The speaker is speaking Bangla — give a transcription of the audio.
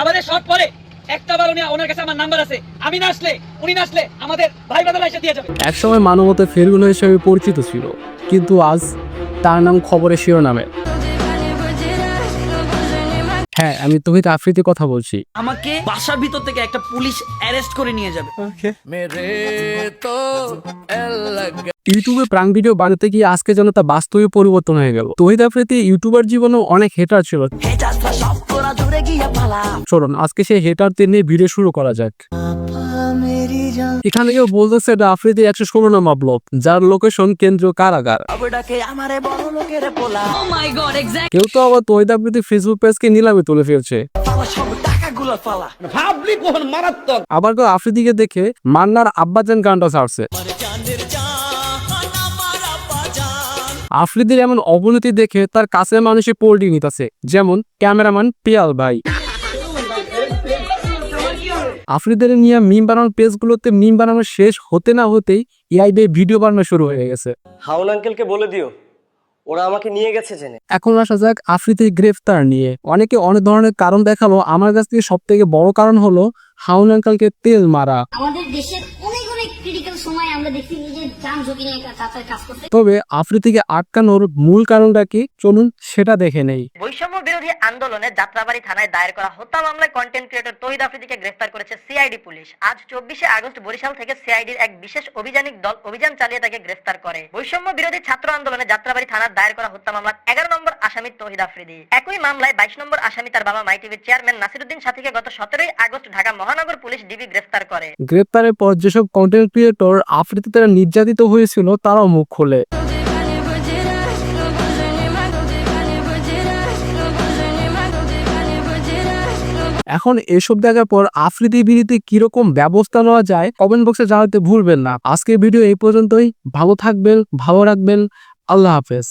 আমাদের শর্ট পরে। একটা বার উনি ওনার কাছে আমার নাম্বার আছে। আমি না আসলে উনি না আসলে আমাদের ভাই বাদারা এসে দিয়ে যাবে। একসময় মানবতা ফেরগুলো হিসেবে পরিচিত ছিল কিন্তু আজ তার নাম খবরের শিরোনামে। হ্যাঁ আমি তহিদ আফ্রিদির কথা বলছি। আমাকে বাসার ভিতর থেকে একটা পুলিশ অ্যারেস্ট করে নিয়ে যাবে। ইউটিউবে প্রাং ভিডিও বানাতে গিয়ে আজকে যেন তা বাস্তবে পরিবর্তন হয়ে গেল। তহিদ আফ্রিদি ইউটিউবার জীবনেও অনেক হেটার ছিল। চলুন আজকে সেই হেটারদের নিয়ে ভিডিও শুরু করা যাক। এখানে কেউ বলতেছে এটা আফ্রিদি একশো ষোলো নম্বর ব্লক যার লোকেশন কেন্দ্র কারাগার। Oh my god, exactly. কেউ তো আবার তহিদ আফ্রিদি ফেসবুক পেজকে নিলামে তুলে ফেলছে। আবার কেউ আফ্রিদিকে দেখে মান্নার আব্বাজান গানটা ছাড়ছে। আফ্রিদির এমন অবনতি দেখে তার কাছের মানুষে পোল্টি নিতেছে যেমন ক্যামেরাম্যান পিয়াল ভাই। আফ্রিদের নিয়ে মিম বানানোর পেজগুলোতে মিম বানানো শেষ হতে না হতেই এআই দিয়ে ভিডিও বানানো শুরু হয়ে গেছে। হাউন আঙ্কেলকে বলে দিও ওরা আমাকে নিয়ে গেছে জেনে। এখন আসা যাক আফ্রিদির গ্রেফতার নিয়ে। অনেকে অনেক ধরনের কারণ দেখাল আমার কাছ থেকে সব থেকে বড় কারণ হলো হাউন আঙ্কালকে তেল মারা। আমাদের দেশের অনেক অনেক ক্রিটিক্যাল সময় আমরা দেখছি নিজের যান ঝুঁকি নিয়ে তাদের কাজ করতে তবে আফ্রিদিকে আটকানোর মূল কারণটা কি? চলুন সেটা দেখে নেই। বৈষম্য বিরোধী আন্দোলনে যাত্রাবাড়ি থানায় দায়ের করা হত্যা মামলায় কন্টেন্ট ক্রিয়েটর তহিদ আফ্রিদিকে গ্রেফতার করেছে সিআইডি পুলিশ। আজ চব্বিশে আগস্ট বরিশাল থেকে সিআইডির এক বিশেষ অভিযানিক দল অভিযান চালিয়ে তাকে গ্রেফতার করে। বৈষম্য বিরোধী ছাত্র আন্দোলনে যাত্রাবাড়ি থানার দায়ের করা হত্যা মামলার এগারো নম্বর আসামি তহিদ আফ্রিদি। একই মামলায় বাইশ নম্বর আসামি তার বাবা মাই টিভির চেয়ারম্যান নাসিরুদ্দিন সাথীকে গত সতেরোই আগস্ট ঢাকা মহানগর পুলিশ ডিবি গ্রেফতার করে। গ্রেপ্তারের পর যেসব কন্টেন্ট ক্রিয়েটর আফ্রিদিতে তারা নির্যাতিত হয়েছিল, তারাও মুখ খোলে। এখন এসব দেখার পর আফ্রিদি বিরুদ্ধে কীরকম ব্যবস্থা নেওয়া যায় কমেন্ট বক্সে জানাতে ভুলবেন না। আজকের ভিডিও এই পর্যন্তই। ভালো থাকবেন, ভালো রাখবেন। আল্লাহ হাফেজ।